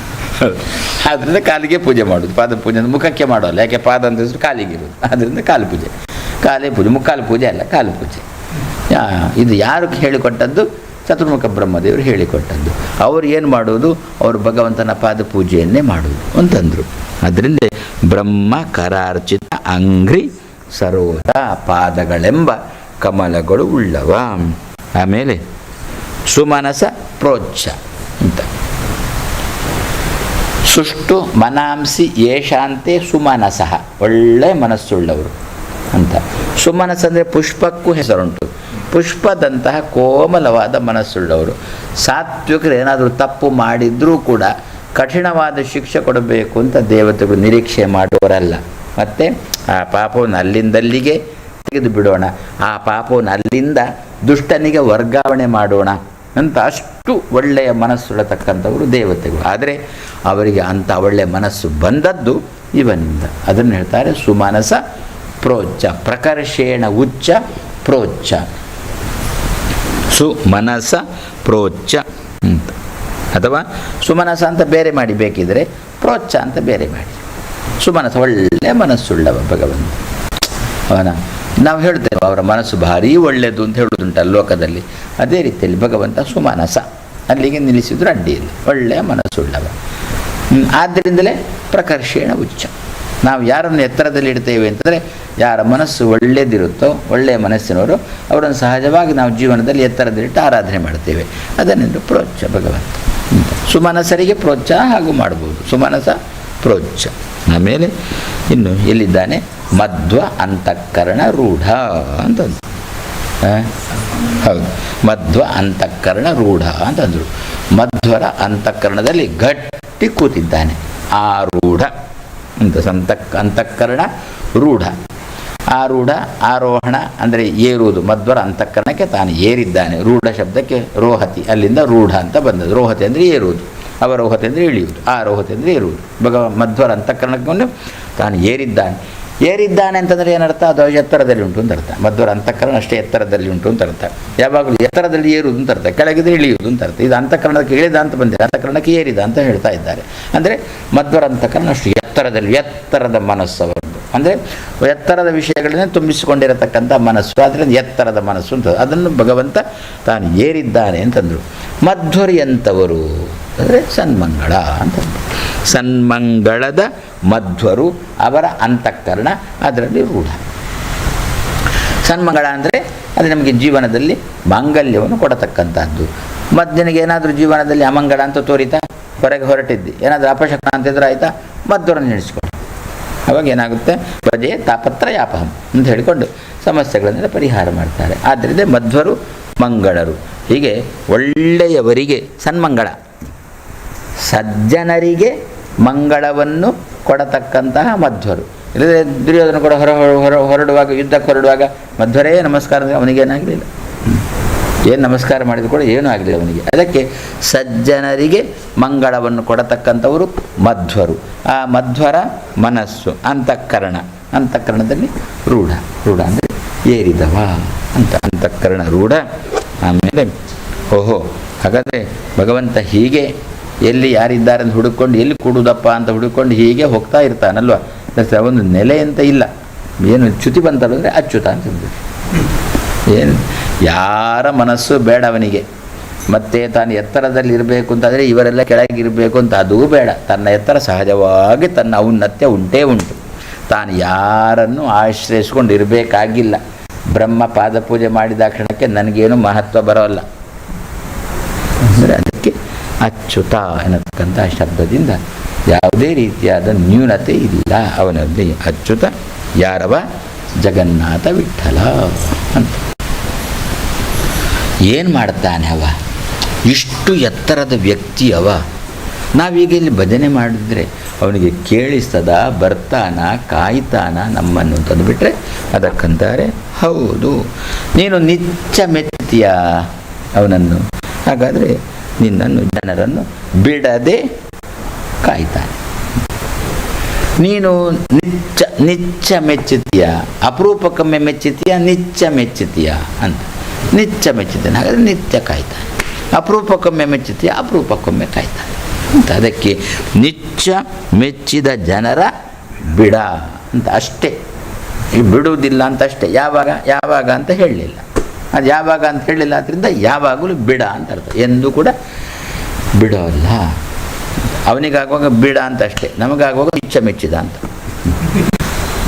ಆದ್ದರಿಂದ ಕಾಲಿಗೆ ಪೂಜೆ ಮಾಡೋದು. ಪಾದ ಪೂಜೆ ಮುಖಕ್ಕೆ ಮಾಡೋಲ್ಲ. ಯಾಕೆ ಪಾದ ಅಂತ ಹೆಸರು ಕಾಲಿಗೆ ಇರೋದು. ಆದ್ದರಿಂದ ಕಾಲು ಪೂಜೆ. ಕಾಲೇ ಪೂಜೆ. ಮುಕ್ಕಾಲು ಪೂಜೆ ಅಲ್ಲ, ಕಾಲು ಪೂಜೆ. ಇದು ಯಾರು ಹೇಳಿಕೊಟ್ಟದ್ದು? ಚತುರ್ಮುಖ ಬ್ರಹ್ಮದೇವರು ಹೇಳಿಕೊಟ್ಟದ್ದು. ಅವರು ಏನು ಮಾಡೋದು? ಅವರು ಭಗವಂತನ ಪಾದ ಪೂಜೆಯನ್ನೇ ಮಾಡೋದು ಅಂತಂದರು. ಅದರಿಂದ ಬ್ರಹ್ಮ, ಕರಾರ್ಚಿತ, ಅಂಗ್ರಿ, ಸರೋವರ, ಪಾದಗಳೆಂಬ ಕಮಲಗಳು ಉಳ್ಳವ. ಆಮೇಲೆ ಸುಮನಸ ಪ್ರೋಚ್ಛ ಸುಷ್ಟು ಮನಾಂಸಿ ಯೇಷಾಂತೆ ಸುಮನಸಃ. ಒಳ್ಳೆ ಮನಸ್ಸುಳ್ಳವರು ಅಂತ. ಸುಮನಸ್ ಅಂದರೆ ಪುಷ್ಪಕ್ಕೂ ಹೆಸರುಂಟು. ಪುಷ್ಪದಂತಹ ಕೋಮಲವಾದ ಮನಸ್ಸುಳ್ಳವರು. ಸಾತ್ವಿಕರು ಏನಾದರೂ ತಪ್ಪು ಮಾಡಿದ್ರೂ ಕೂಡ ಕಠಿಣವಾದ ಶಿಕ್ಷೆ ಕೊಡಬೇಕು ಅಂತ ದೇವತೆಗಳು ನಿರೀಕ್ಷೆ ಮಾಡುವವರಲ್ಲ. ಮತ್ತು ಆ ಪಾಪವನ್ನು ಅಲ್ಲಿಂದಲ್ಲಿಗೆ ತೆಗೆದು ಬಿಡೋಣ ಆ ಪಾಪವನ್ನು ಅಲ್ಲಿಂದ ದುಷ್ಟನಿಗೆ ವರ್ಗಾವಣೆ ಮಾಡೋಣ ಅಂತ ಅಷ್ಟು ಒಳ್ಳೆಯ ಮನಸ್ಸುಳ್ಳತಕ್ಕಂಥವರು ದೇವತೆಗಳು. ಆದರೆ ಅವರಿಗೆ ಅಂಥ ಒಳ್ಳೆಯ ಮನಸ್ಸು ಬಂದದ್ದು ಇವನಿಂದ. ಅದನ್ನು ಹೇಳ್ತಾರೆ ಸುಮನಸ ಪ್ರೋಚ್ಚ ಪ್ರಕರ್ಷೇಣ ಉಚ್ಚ ಪ್ರೋಚ್ಚ ಸುಮನಸ ಪ್ರೋಚ್ಚ ಅಂತ. ಅಥವಾ ಸುಮನಸ ಅಂತ ಬೇರೆ ಮಾಡಿ ಬೇಕಿದ್ರೆ ಪ್ರೋಚ್ಚ ಅಂತ ಬೇರೆ ಮಾಡಿ. ಸುಮನಸ ಒಳ್ಳೆ ಮನಸ್ಸುಳ್ಳವ ಭಗವಂತ. ಅವನ ನಾವು ಹೇಳ್ತೇವೆ, ಅವರ ಮನಸ್ಸು ಭಾರಿ ಒಳ್ಳೆಯದು ಅಂತ ಹೇಳೋದುಂಟು ಲೋಕದಲ್ಲಿ. ಅದೇ ರೀತಿಯಲ್ಲಿ ಭಗವಂತ ಸುಮನಸ. ಅಲ್ಲಿಗೆ ನಿಲ್ಲಿಸಿದ್ರು ಅಡ್ಡಿಯಲ್ಲಿ. ಒಳ್ಳೆಯ ಮನಸ್ಸುಳ್ಳವ ಆದ್ದರಿಂದಲೇ ಪ್ರಕರ್ಷೇಣ ಉಚ್ಚ ನಾವು ಯಾರನ್ನು ಎತ್ತರದಲ್ಲಿ ಇಡ್ತೇವೆ ಅಂತಂದರೆ, ಯಾರ ಮನಸ್ಸು ಒಳ್ಳೆಯದಿರುತ್ತೋ ಒಳ್ಳೆಯ ಮನಸ್ಸಿನವರು, ಅವರನ್ನು ಸಹಜವಾಗಿ ನಾವು ಜೀವನದಲ್ಲಿ ಎತ್ತರದಲ್ಲಿಟ್ಟು ಆರಾಧನೆ ಮಾಡ್ತೇವೆ. ಅದನ್ನೆಂದು ಪ್ರೋತ್ಸಾಹ ಭಗವಂತ. ಸುಮನಸರಿಗೆ ಪ್ರೋತ್ಸಾಹ ಹಾಗೂ ಮಾಡ್ಬೋದು. ಸುಮನಸ ಪ್ರೋಚ್ಚ ಆಮೇಲೆ ಇನ್ನು ಎಲ್ಲಿದ್ದಾನೆ? ಮಧ್ವ ಅಂತಃಕರಣ ರೂಢ ಅಂತಂದು ಆ? ಹೌದು. ಮಧ್ವ ಅಂತಃಕರಣ ರೂಢ ಅಂತಂದರು. ಮಧ್ವರ ಅಂತಃಕರಣದಲ್ಲಿ ಗಟ್ಟಿ ಕೂತಿದ್ದಾನೆ. ಆರೂಢ. ಅಂತ ಸಂತ ಅಂತಃಕರಣ ರೂಢ. ಆರೂಢ, ಆರೋಹಣ ಅಂದರೆ ಏರುವುದು. ಮಧ್ವರ ಅಂತಃಕರಣಕ್ಕೆ ತಾನು ಏರಿದ್ದಾನೆ. ರೂಢ ಶಬ್ದಕ್ಕೆ ರೋಹತಿ. ಅಲ್ಲಿಂದ ರೂಢ ಅಂತ ಬಂದದ್ದು. ರೋಹತಿ ಅಂದರೆ ಏರುವುದು. ಅವರೋಹತೆ ಅಂದರೆ ಇಳಿಯುವುದು ಆರೋಹತೆ ಅಂದರೆ ಏರುವುದು ಭಗವ ಮಧ್ವರ ಅಂತಃಕರಣಕ್ಕೆ ತಾನು ಏರಿದ್ದಾನೆ. ಏರಿದ್ದಾನೆ ಅಂತಂದರೆ ಏನರ್ಥ? ಅದು ಎತ್ತರದಲ್ಲಿ ಉಂಟು ಅಂತ ಅರ್ಥ. ಮಧ್ವರ ಅಂತಃಕರಣ ಅಷ್ಟೇ ಎತ್ತರದಲ್ಲಿ ಉಂಟು ಅಂತ ಅರ್ಥ. ಯಾವಾಗಲೂ ಎತ್ತರದಲ್ಲಿ ಏರುವುದು ಅಂತ ಅರ್ಥ. ಕೆಳಗಿದ್ರೆ ಇಳಿಯುವುದು ಅಂತ ಅರ್ಥ. ಇದು ಅಂತಃಕರಣಕ್ಕೆ ಇಳಿದ ಅಂತ ಬಂದಿದೆ. ಅಂತಃಕರಣಕ್ಕೆ ಏರಿದ ಅಂತ ಹೇಳ್ತಾ ಇದ್ದಾರೆ. ಅಂದರೆ ಮಧ್ವರ ಅಂತಃಕರಣ ಅಷ್ಟು ಎತ್ತರದಲ್ಲಿ, ಎತ್ತರದ ಮನಸ್ಸು ಅಂದರೆ ಎತ್ತರದ ವಿಷಯಗಳನ್ನೇ ತುಂಬಿಸಿಕೊಂಡಿರತಕ್ಕಂಥ ಮನಸ್ಸು. ಆದ್ದರಿಂದ ಎತ್ತರದ ಮನಸ್ಸು ಅಂತ ಅದನ್ನು ಭಗವಂತ ತಾನು ಏರಿದ್ದಾನೆ ಅಂತಂದರು. ಮಧ್ವರಿ ಎಂಥವರು ಅಂದರೆ ಸನ್ಮಂಗಳ ಅಂತಂದರು. ಸನ್ಮಂಗಳದ ಮಧ್ವರು ಅವರ ಅಂತಃಕರಣ ಅದರಲ್ಲಿ ರೂಢ. ಸನ್ಮಂಗಳ ಅಂದರೆ ಅದು ನಮಗೆ ಜೀವನದಲ್ಲಿ ಮಾಂಗಲ್ಯವನ್ನು ಕೊಡತಕ್ಕಂಥದ್ದು ಮಧ್ಯನಿಗೆ ಏನಾದರೂ ಜೀವನದಲ್ಲಿ ಅಮಂಗಳ ಅಂತ ತೋರಿತಾ ಹೊರಗೆ ಹೊರಟಿದ್ದಿ. ಏನಾದರೂ ಅಪಶಕನ ಅಂತಿದ್ರೆ ಆಯಿತಾ ಮಧ್ವರನ್ನು ನೆನೆಸ್ಕೊಂಡು ಅವಾಗ ಏನಾಗುತ್ತೆ? ಭಜೆ ತಾಪತ್ರ, ಯಾಪಹಂ ಅಂತ ಹೇಳಿಕೊಂಡು ಸಮಸ್ಯೆಗಳನ್ನೆಲ್ಲ ಪರಿಹಾರ ಮಾಡ್ತಾರೆ. ಆದ್ದರಿಂದ ಮಧ್ವರು ಮಂಗಳರು. ಹೀಗೆ ಒಳ್ಳೆಯವರಿಗೆ ಸನ್ಮಂಗಳ. ಸಜ್ಜನರಿಗೆ ಮಂಗಳವನ್ನು ಕೊಡತಕ್ಕಂತಹ ಮಧ್ವರು. ಇಲ್ಲದೆ ದುರ್ಯೋಧನ ಕೂಡ ಹೊರ ಹೊರ- ಹೊರ ಹೊರಡುವಾಗ, ಯುದ್ಧಕ್ಕೆ ಹೊರಡುವಾಗ ಮಧ್ವರೇ ನಮಸ್ಕಾರ, ಅವನಿಗೇನಾಗಲಿಲ್ಲ. ಏನು ನಮಸ್ಕಾರ ಮಾಡಿದ್ರು ಕೂಡ ಏನೂ ಆಗಲಿಲ್ಲ ಅವನಿಗೆ. ಅದಕ್ಕೆ ಸಜ್ಜನರಿಗೆ ಮಂಗಳವನ್ನು ಕೊಡತಕ್ಕಂಥವರು ಮಧ್ವರು. ಆ ಮಧ್ವರ ಮನಸ್ಸು, ಅಂತಃಕರಣ. ಅಂತಃಕರಣದಲ್ಲಿ ರೂಢ. ರೂಢ ಅಂದರೆ ಏರಿದವ ಅಂತ ಅಂತಃಕರಣ ರೂಢ. ಆಮೇಲೆ, ಓಹೋ, ಹಾಗಾದರೆ ಭಗವಂತ ಹೀಗೆ ಎಲ್ಲಿ ಯಾರಿದ್ದಾರೆ ಅಂತ ಹುಡುಕೊಂಡು ಎಲ್ಲಿ ಕೂಡುದಪ್ಪ ಅಂತ ಹುಡುಕೊಂಡು ಹೀಗೆ ಹೋಗ್ತಾ ಇರ್ತಾನಲ್ವ? ಒಂದು ನೆಲೆ ಅಂತ ಇಲ್ಲ. ಏನು ಚ್ಯುತಿ ಬಂತಲ್ಲ ಅಂದರೆ ಅಚ್ಯುತ ಅಂತ ಏನು ಯಾರ ಮನಸ್ಸು ಬೇಡ ಅವನಿಗೆ. ಮತ್ತೆ ತಾನು ಎತ್ತರದಲ್ಲಿ ಇರಬೇಕು ಅಂತಂದರೆ ಇವರೆಲ್ಲ ಕೆಳಗಿರಬೇಕು ಅಂತ ಅದೂ ಬೇಡ. ತನ್ನ ಎತ್ತರ ಸಹಜವಾಗಿ ತನ್ನ ಔನ್ನತ್ಯ ಉಂಟೇ ಉಂಟು. ತಾನು ಯಾರನ್ನು ಆಶ್ರಯಿಸ್ಕೊಂಡು ಇರಬೇಕಾಗಿಲ್ಲ ಬ್ರಹ್ಮ ಪಾದಪೂಜೆ ಮಾಡಿದ ಕ್ಷಣಕ್ಕೆ ನನಗೇನು ಮಹತ್ವ ಬರೋಲ್ಲ. ಅಂದರೆ ಅದಕ್ಕೆ ಅಚ್ಯುತ ಎನ್ನತಕ್ಕಂಥ ಶಬ್ದದಿಂದ ಯಾವುದೇ ರೀತಿಯಾದ ನ್ಯೂನತೆ ಇಲ್ಲ. ಅವನಲ್ಲಿ ಅಚ್ಯುತ, ಯಾರವ? ಜಗನ್ನಾಥ ವಿಠಲ ಅಂತ. ಏನು ಮಾಡ್ತಾನೆ ಅವ? ಇಷ್ಟು ಎತ್ತರದ ವ್ಯಕ್ತಿ ಅವ. ನಾವೀಗ ಇಲ್ಲಿ ಭಜನೆ ಮಾಡಿದ್ರೆ ಅವನಿಗೆ ಕೇಳಿಸ್ತದ ಬರ್ತಾನ, ಕಾಯ್ತಾನ ನಮ್ಮನ್ನು ತಂದುಬಿಟ್ರೆ ಅದಕ್ಕಂತಾರೆ, ಹೌದು, ನೀನು ನಿಚ್ಚ ಮೆಚ್ತೀಯ ಅವನನ್ನು. ಹಾಗಾದರೆ ನಿನ್ನನ್ನು, ಜನರನ್ನು ಬಿಡದೆ ಕಾಯ್ತಾನೆ. ನೀನು ನಿಚ್ಚ ನಿಚ್ಚ ಮೆಚ್ಚುತ್ತೀಯ, ಅಪರೂಪಕ್ಕೊಮ್ಮೆ ಮೆಚ್ಚುತ್ತೀಯ, ನಿಚ್ಚ ಮೆಚ್ಚುತ್ತೀಯ ಅಂತ. ನಿಚ್ಚ ಮೆಚ್ಚುತ್ತಾನೆ ಹಾಗಾದರೆ ನಿತ್ಯ ಕಾಯ್ತಾನೆ. ಅಪರೂಪಕ್ಕೊಮ್ಮೆ ಮೆಚ್ಚುತ್ತೆ ಅಪರೂಪಕ್ಕೊಮ್ಮೆ ಕಾಯ್ತಾನೆ. ಅಂತ ಅದಕ್ಕೆ ನಿಚ್ಚ ಮೆಚ್ಚಿದ ಜನರ ಬಿಡ ಅಂತ ಅಷ್ಟೇ. ಬಿಡುವುದಿಲ್ಲ ಅಂತ ಅಷ್ಟೇ. ಯಾವಾಗ? ಯಾವಾಗ ಅಂತ ಹೇಳಲಿಲ್ಲ. ಅದು ಯಾವಾಗ ಅಂತ ಹೇಳಲಿಲ್ಲ ಅದರಿಂದ ಯಾವಾಗಲೂ ಬಿಡ ಅಂತ ಅರ್ಥ. ಎಂದೂ ಕೂಡ ಬಿಡೋಲ್ಲ. ಅವನಿಗಾಗುವಾಗ ಬಿಡ ಅಂತ ಅಷ್ಟೇ. ನಮಗಾಗುವಾಗ ಇಚ್ಛ ಮೆಚ್ಚಿದ ಅಂತ.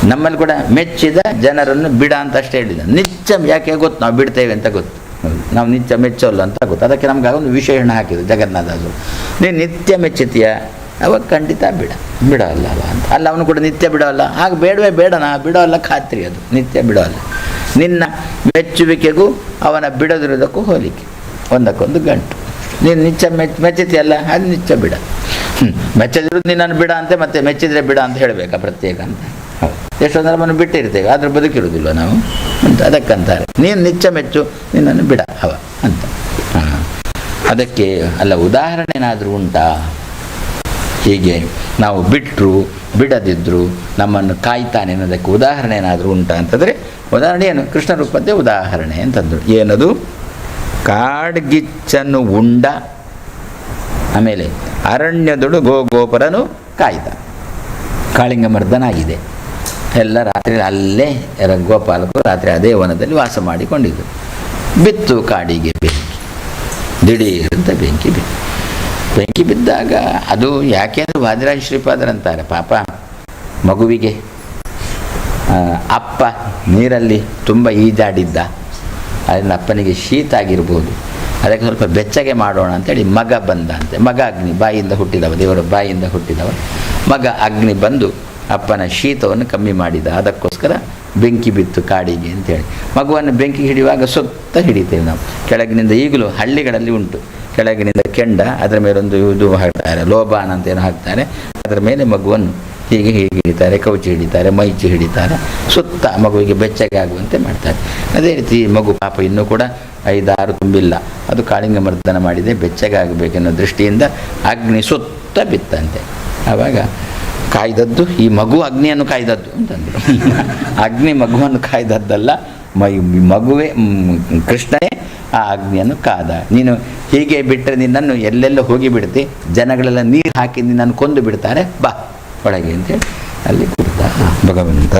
ನಮ್ಮಲ್ಲಿ ಕೂಡ ಮೆಚ್ಚಿದ ಜನರನ್ನು ಬಿಡ ಅಂತ ಅಷ್ಟೇ ಹೇಳಿದ. ನಿಚ್ಚ ಯಾಕೆ ಗೊತ್ತು? ನಾವು ಬಿಡ್ತೇವೆ ಅಂತ ಗೊತ್ತು. ನಾವು ನಿತ್ಯ ಮೆಚ್ಚೋಲ್ಲ ಅಂತ ಗೊತ್ತು. ಅದಕ್ಕೆ ನಮ್ಗೆ ಒಂದು ವಿಶೇಷಣ ಹಾಕಿದ್ರು ಜಗನ್ನಾಥಾಸು ನೀನು ನಿತ್ಯ ಮೆಚ್ಚುತ್ತೀಯ ಅವಾಗ ಖಂಡಿತ ಬಿಡ. ಬಿಡೋಲ್ಲ ಅಂತ. ಅಲ್ಲ ಅವನು ಕೂಡ ನಿತ್ಯ ಬಿಡೋಲ್ಲ. ಆಗ ಬೇಡವೇ ಬೇಡನ ಬಿಡೋಲ್ಲ ಖಾತ್ರಿ ಅದು. ನಿತ್ಯ ಬಿಡೋಲ್ಲ. ನಿನ್ನ ಮೆಚ್ಚುವಿಕೆಗೂ ಅವನ ಬಿಡದಿರೋದಕ್ಕೂ ಹೋಲಿಕೆ. ಒಂದಕ್ಕೊಂದು ಗಂಟು. ನೀನು ನಿಚ್ಚ ಮೆಚ್ ಮೆಚ್ಚುತ್ತೀಯಲ್ಲ ಅದು ನಿಚ್ಚ ಬಿಡ. ಹ್ಞೂ ಮೆಚ್ಚದಿರೋದು ನಿನ್ನನ್ನು ಬಿಡ ಅಂತೆ ಮತ್ತೆ ಮೆಚ್ಚಿದ್ರೆ ಬಿಡ ಅಂತ ಹೇಳಬೇಕಾ ಪ್ರತ್ಯೇಕ ಅಂತ? ಎಷ್ಟೊಂದು ನಮ್ಮನ್ನು ಬಿಟ್ಟಿರ್ತೇವೆ. ಆದರೆ ಬದುಕಿರುವುದಿಲ್ಲ ನಾವು. ಅಂತ ಅದಕ್ಕಂತಾರೆ. ನೀನು ನಿಚ್ಚ ಮೆಚ್ಚು, ನಿನ್ನನ್ನು ಬಿಡ ಅವ ಅಂತ. ಅದಕ್ಕೆ ಅಲ್ಲ ಉದಾಹರಣೆ ಏನಾದರೂ ಉಂಟಾ? ಹೀಗೆ ನಾವು ಬಿಟ್ಟರು ಬಿಡದಿದ್ದರು ನಮ್ಮನ್ನು ಕಾಯ್ತಾನೆ ಅನ್ನೋದಕ್ಕೆ ಉದಾಹರಣೆ ಏನಾದರೂ ಉಂಟಾ ಅಂತಂದರೆ, ಉದಾಹರಣೆ ಏನು? ಕೃಷ್ಣ ರೂಪದ್ದೇ ಉದಾಹರಣೆ ಅಂತಂದರು. ಏನದು? ಕಾಡ್ಗಿಚ್ಚನ್ನು ಉಂಡ. ಆಮೇಲೆ ಅರಣ್ಯದುಡು ಗೋ ಗೋಪುರನು ಕಾಯ್ದ. ಕಾಳಿಂಗ ಮರ್ದನಾಗಿದೆ ಎಲ್ಲ ರಾತ್ರಿ ಅಲ್ಲೇ ಗೋಪಾಲಕರು ರಾತ್ರಿ ಅದೇ ವನದಲ್ಲಿ ವಾಸ ಮಾಡಿಕೊಂಡಿದ್ದರು. ಬಿತ್ತು ಕಾಡಿಗೆ ಬೆಂಕಿ. ದಿಢೀರ್ ಅಂತ ಬೆಂಕಿ ಬಿತ್ತು. ಬೆಂಕಿ ಬಿದ್ದಾಗ ಅದು ಯಾಕೆಂದ್ರೆ ವಾದಿರಾಜ ಶ್ರೀಪಾದರಂತಾರೆ ಪಾಪ ಮಗುವಿಗೆ ಅಪ್ಪ ನೀರಲ್ಲಿ ತುಂಬ ಈಜಾಡಿದ್ದ. ಅದರಿಂದ ಅಪ್ಪನಿಗೆ ಶೀತ ಆಗಿರ್ಬೋದು. ಅದಕ್ಕೆ ಸ್ವಲ್ಪ ಬೆಚ್ಚಗೆ ಮಾಡೋಣ ಅಂತೇಳಿ ಮಗ ಬಂದಂತೆ ಮಗ ಅಗ್ನಿ ಬಾಯಿಯಿಂದ ಹುಟ್ಟಿದವ, ದೇವರ ಬಾಯಿಯಿಂದ ಹುಟ್ಟಿದವ. ಮಗ ಅಗ್ನಿ ಬಂದು ಅಪ್ಪನ ಶೀತವನ್ನು ಕಮ್ಮಿ ಮಾಡಿದ. ಅದಕ್ಕೋಸ್ಕರ ಬೆಂಕಿ ಬಿತ್ತು ಕಾಡಿಗೆ ಅಂತೇಳಿ ಮಗುವನ್ನು ಬೆಂಕಿ ಹಿಡಿಯುವಾಗ ಸುತ್ತ ಹಿಡಿತೇವೆ ನಾವು. ಕೆಳಗಿನಿಂದ ಈಗಲೂ ಹಳ್ಳಿಗಳಲ್ಲಿ ಉಂಟು. ಕೆಳಗಿನಿಂದ ಕೆಂಡ, ಅದರ ಮೇಲೊಂದು ಇದು ಹಾಕ್ತಾರೆ, ಲೋಬಾನ್ ಅಂತ ಏನು ಹಾಕ್ತಾರೆ. ಅದರ ಮೇಲೆ ಮಗುವನ್ನು ಹೀಗೆ ಹೀಗೆ ಹಿಡಿತಾರೆ ಕೌಚಿ ಹಿಡಿತಾರೆ, ಮೈಚಿ ಹಿಡಿತಾರೆ. ಸುತ್ತ ಮಗುವಿಗೆ ಬೆಚ್ಚಗೆ ಆಗುವಂತೆ ಮಾಡ್ತಾರೆ. ಅದೇ ರೀತಿ ಮಗು ಪಾಪ ಇನ್ನೂ ಕೂಡ ಐದಾರು ತುಂಬಿಲ್ಲ. ಅದು ಕಾಳಿಂಗ ಮರ್ದನ ಮಾಡಿದೆ ಬೆಚ್ಚಗೆ ಆಗಬೇಕೆನ್ನೋ ದೃಷ್ಟಿಯಿಂದ ಅಗ್ನಿ ಸುತ್ತ ಬಿತ್ತಂತೆ. ಆವಾಗ ಕಾಯ್ದದ್ದು, ಈ ಮಗು ಅಗ್ನಿಯನ್ನು ಕಾಯ್ದದ್ದು ಅಂತಂದರು. ಅಗ್ನಿ ಮಗುವನ್ನು ಕಾಯ್ದದ್ದಲ್ಲ ಮೈ ಮಗುವೇ ಕೃಷ್ಣನೇ ಆ ಅಗ್ನಿಯನ್ನು ಕಾದ. ನೀನು ಹೀಗೆ ಬಿಟ್ಟರೆ ನಿನ್ನನ್ನು ಎಲ್ಲೆಲ್ಲ ಹೋಗಿ ಬಿಡ್ತಿ ಜನಗಳೆಲ್ಲ ನೀರು ಹಾಕಿ ನಿನ್ನನ್ನು ಕೊಂದು ಬಿಡ್ತಾರೆ. ಬಾ, ಒಳಗೆ ಅಂತೇಳಿ ಅಲ್ಲಿ ಕೂತ ಭಗವಂತ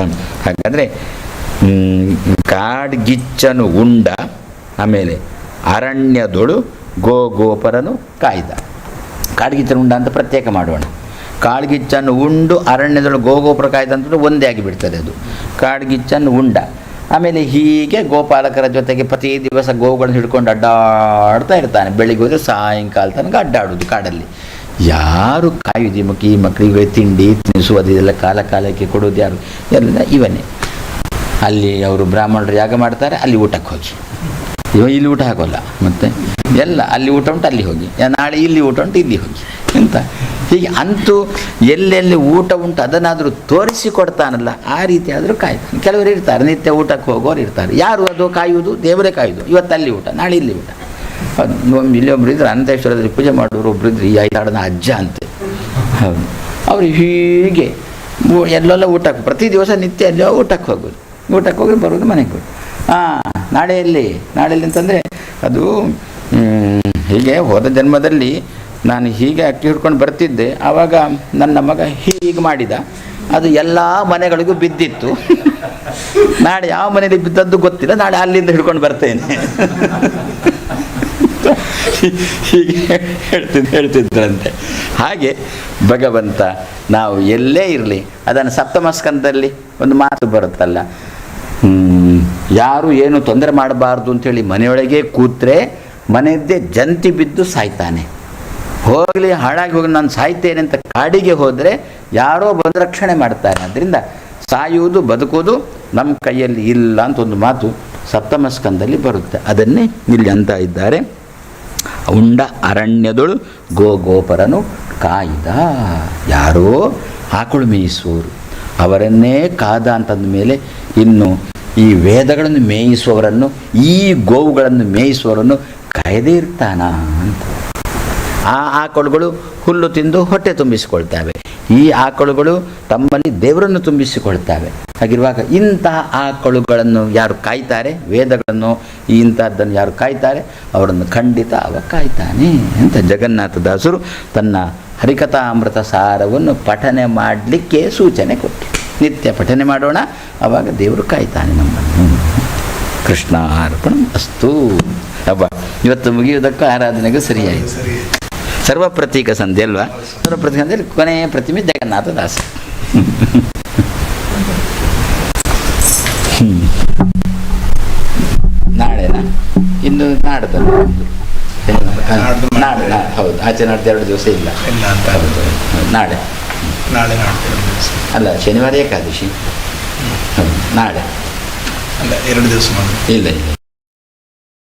ಹಾಗಾದರೆ ಕಾಡ್ಗಿಚ್ಚನು ಉಂಡ, ಆಮೇಲೆ ಅರಣ್ಯದೊಳು ಗೋ ಗೋಪರನು ಕಾಯ್ದ. ಕಾಡ್ಗಿಚ್ಚನು ಉಂಡ ಅಂತ ಪ್ರತ್ಯೇಕ ಮಾಡೋಣ. ಕಾಡ್ಗಿಚ್ಚನ್ನು ಉಂಡು ಅರಣ್ಯದೊಳಗೆ ಗೋಗೋಪುರ ಕಾಯ್ದ ಅಂತಂದ್ರೆ ಒಂದೇ ಆಗಿಬಿಡ್ತದೆ ಅದು. ಕಾಡ್ಗಿಚ್ಚನ್ನು ಉಂಡ. ಆಮೇಲೆ ಹೀಗೆ ಗೋಪಾಲಕರ ಜೊತೆಗೆ ಪ್ರತಿ ದಿವಸ ಗೋವುಗಳನ್ನು ಹಿಡ್ಕೊಂಡು ಅಡ್ಡಾಡ್ತಾ ಇರ್ತಾನೆ. ಬೆಳಿಗ್ಗೆ ಹೋದರೆ ಸಾಯಂಕಾಲ ತನಕ ಅಡ್ಡಾಡೋದು ಕಾಡಲ್ಲಿ. ಯಾರು ಕಾಯುವುದು ಮಕ್ಕಿ ಮಕ್ಕಳಿಗೆ ತಿಂಡಿ, ತಿನಿಸು ಅದೆಲ್ಲ ಕಾಲ ಕಾಲಕ್ಕೆ ಕೊಡೋದು ಯಾರು? ಎಲ್ಲ ಇವನೇ. ಅಲ್ಲಿ ಅವರು ಬ್ರಾಹ್ಮಣರು ಯಾಗ ಮಾಡ್ತಾರೆ, ಅಲ್ಲಿ ಊಟಕ್ಕೆ ಹೋಗಿ. ಇವ ಇಲ್ಲಿ ಊಟ ಹಾಕೋಲ್ಲ. ಮತ್ತೆ ಎಲ್ಲ ಅಲ್ಲಿ ಊಟ ಉಂಟು, ಅಲ್ಲಿ ಹೋಗಿ. ನಾಳೆ ಇಲ್ಲಿ ಊಟ ಉಂಟು, ಇಲ್ಲಿ ಹೋಗಿ. ಅಂತ ಹೀಗೆ ಅಂತೂ ಎಲ್ಲೆಲ್ಲಿ ಊಟ ಉಂಟು ಅದನ್ನಾದರೂ ತೋರಿಸಿಕೊಡ್ತಾನಲ್ಲ, ಆ ರೀತಿ ಆದರೂ ಕಾಯ್ತಾನೆ. ಕೆಲವರು ಇರ್ತಾರೆ, ನಿತ್ಯ ಊಟಕ್ಕೆ ಹೋಗೋರು ಇರ್ತಾರೆ. ಯಾರು ಅದು ಕಾಯುವುದು? ದೇವರೇ ಕಾಯುವುದು. ಇವತ್ತು ಅಲ್ಲಿ ಊಟ, ನಾಳೆ ಇಲ್ಲಿ ಊಟ. ಇಲ್ಲಿ ಒಬ್ರು ಇದ್ರು, ಅನಂತೇಶ್ವರದಲ್ಲಿ ಪೂಜೆ ಮಾಡೋರು ಒಬ್ರು ಇದ್ರು, ಈ ಐದಾಡನ ಅಜ್ಜ ಅಂತೆ. ಹೌದು, ಅವರು ಹೀಗೆ ಎಲ್ಲೆಲ್ಲ ಊಟಕ್ಕೆ, ಪ್ರತಿ ದಿವಸ ನಿತ್ಯ ಎಲ್ಲೋ ಊಟಕ್ಕೆ ಹೋಗೋದು. ಊಟಕ್ಕೆ ಹೋಗಿ ಬರೋದು ಮನೆಗೆ ಹೋಗಿ ಹಾಂ ನಾಳೆ ನಾಳೆಯಲ್ಲಿ ನಾಳೆ ಎಲ್ಲಿ ಅಂತಂದರೆ, ಅದು ಹೀಗೆ ಹೋದ ಜನ್ಮದಲ್ಲಿ ನಾನು ಹೀಗೆ ಅಕ್ಕಿ ಹಿಡ್ಕೊಂಡು ಬರ್ತಿದ್ದೆ, ಆವಾಗ ನನ್ನ ಮಗ ಹೀಗೆ ಮಾಡಿದ. ಅದು ಎಲ್ಲ ಮನೆಗಳಿಗೂ ಬಿದ್ದಿತ್ತು. ನಾಳೆ ಯಾವ ಮನೇಲಿ ಬಿದ್ದದ್ದು ಗೊತ್ತಿಲ್ಲ, ನಾಳೆ ಅಲ್ಲಿಂದ ಹಿಡ್ಕೊಂಡು ಬರ್ತೇನೆ. ಹೀಗೆ ಹೇಳ್ತಿದ್, ಹೇಳ್ತಿದ್ರಂತೆ. ಹಾಗೆ ಭಗವಂತ, ನಾವು ಎಲ್ಲೇ ಇರಲಿ, ಅದನ್ನು ಸಪ್ತಮ ಸ್ಕಂದದಲ್ಲಿ ಒಂದು ಮಾತು ಬರುತ್ತಲ್ಲ ಯಾರು ಏನು ತೊಂದರೆ ಮಾಡಬಾರ್ದು ಅಂತೇಳಿ ಮನೆಯೊಳಗೆ ಕೂತ್ರೆ ಮನೆಯದ್ದೇ ಜಂತಿ ಬಿದ್ದು ಸಾಯ್ತಾನೆ. ಹೋಗಲಿ, ಹಾಳಾಗಿ ಹೋಗಿ ನಾನು ಸಾಯ್ತೇನೆ ಅಂತ ಕಾಡಿಗೆ ಹೋದರೆ ಯಾರೋ ಬಂದು ರಕ್ಷಣೆ ಮಾಡ್ತಾರೆ. ಅದರಿಂದ ಸಾಯುವುದು, ಬದುಕುವುದು ನಮ್ಮ ಕೈಯಲ್ಲಿ ಇಲ್ಲ ಅಂತ ಒಂದು ಮಾತು ಸಪ್ತಮ ಸ್ಕಂದಲ್ಲಿ ಬರುತ್ತೆ. ಅದನ್ನೇ ಇಲ್ಲಿ ಅಂತ ಇದ್ದಾರೆ. ಉಂಡ ಅರಣ್ಯದೊಳು ಗೋ ಗೋಪರನು ಕಾಯ್ದ. ಯಾರೋ ಆಕಳು ಮೇಯಿಸುವರು. ಅವರನ್ನೇ ಕಾದ ಅಂತಂದ ಮೇಲೆ ಇನ್ನು ಈ ವೇದಗಳನ್ನು ಮೇಯಿಸುವವರನ್ನು, ಈ ಗೋವುಗಳನ್ನು ಮೇಯಿಸುವವರನ್ನು ಕಾಯದೇ ಇರ್ತಾನ ಅಂತ. ಆ ಆಕಳುಗಳು ಹುಲ್ಲು ತಿಂದು ಹೊಟ್ಟೆ ತುಂಬಿಸಿಕೊಳ್ತವೆ. ಈ ಆಕಳುಗಳು ತಮ್ಮಲ್ಲಿ ದೇವರನ್ನು ತುಂಬಿಸಿಕೊಳ್ತವೆ. ಹಾಗಿರುವಾಗ ಇಂತಹ ಆಕಳುಗಳನ್ನು ಯಾರು ಕಾಯ್ತಾರೆ? ವೇದಗಳನ್ನು, ಈ ಇಂತಹದ್ದನ್ನು ಯಾರು ಕಾಯ್ತಾರೆ? ಅವರನ್ನು ಖಂಡಿತ ಅವ ಕಾಯ್ತಾನೆ ಅಂತ ಜಗನ್ನಾಥದಾಸರು ತನ್ನ ಹರಿಕಥಾಮೃತ ಸಾರವನ್ನು ಪಠನೆ ಮಾಡಲಿಕ್ಕೆ ಸೂಚನೆ ಕೊಟ್ಟರು ನಿತ್ಯ ಪಠನೆ ಮಾಡೋಣ, ಅವಾಗ ದೇವರು ಕಾಯ್ತಾನೆ ನಮ್ಮನ್ನು. ಕೃಷ್ಣ ಅರ್ಪಣ ಅಸ್ತು. ಹಬ್ಬ ಇವತ್ತು ಮುಗಿಯುವುದಕ್ಕೂ ಆರಾಧನೆಗೂ ಸರಿಯಾಯಿತು. ಸರಿ ಸರ್ವ ಪ್ರತೀಕ ಸಂಧಿ ಅಲ್ವಾ? ಸರ್ವ ಪ್ರತೀಕ ಸಂಧಿ ಕೊನೆಯ ಪ್ರತಿಮೆ ಜಗನ್ನಾಥ ದಾಸ. ಹ್ಮ್. ನಾಳೆನಾ? ಇನ್ನು ನಾಡ್ದು ನಾಡ ನಾಳೆ ಹೌದು. ಆಚೆ ನಾಡ್ದು ಎರಡು ದಿವಸ ಇಲ್ಲ. ಹೌದು. ನಾಳೆ. ನಾಳೆ ಅಲ್ಲ ಶನಿವಾರ ಏಕಾದಶಿ. ಹೌದು ನಾಳೆ. ಅಲ್ಲ ಎರಡು ದಿವಸ ಇಲ್ಲ ಇಲ್ಲ.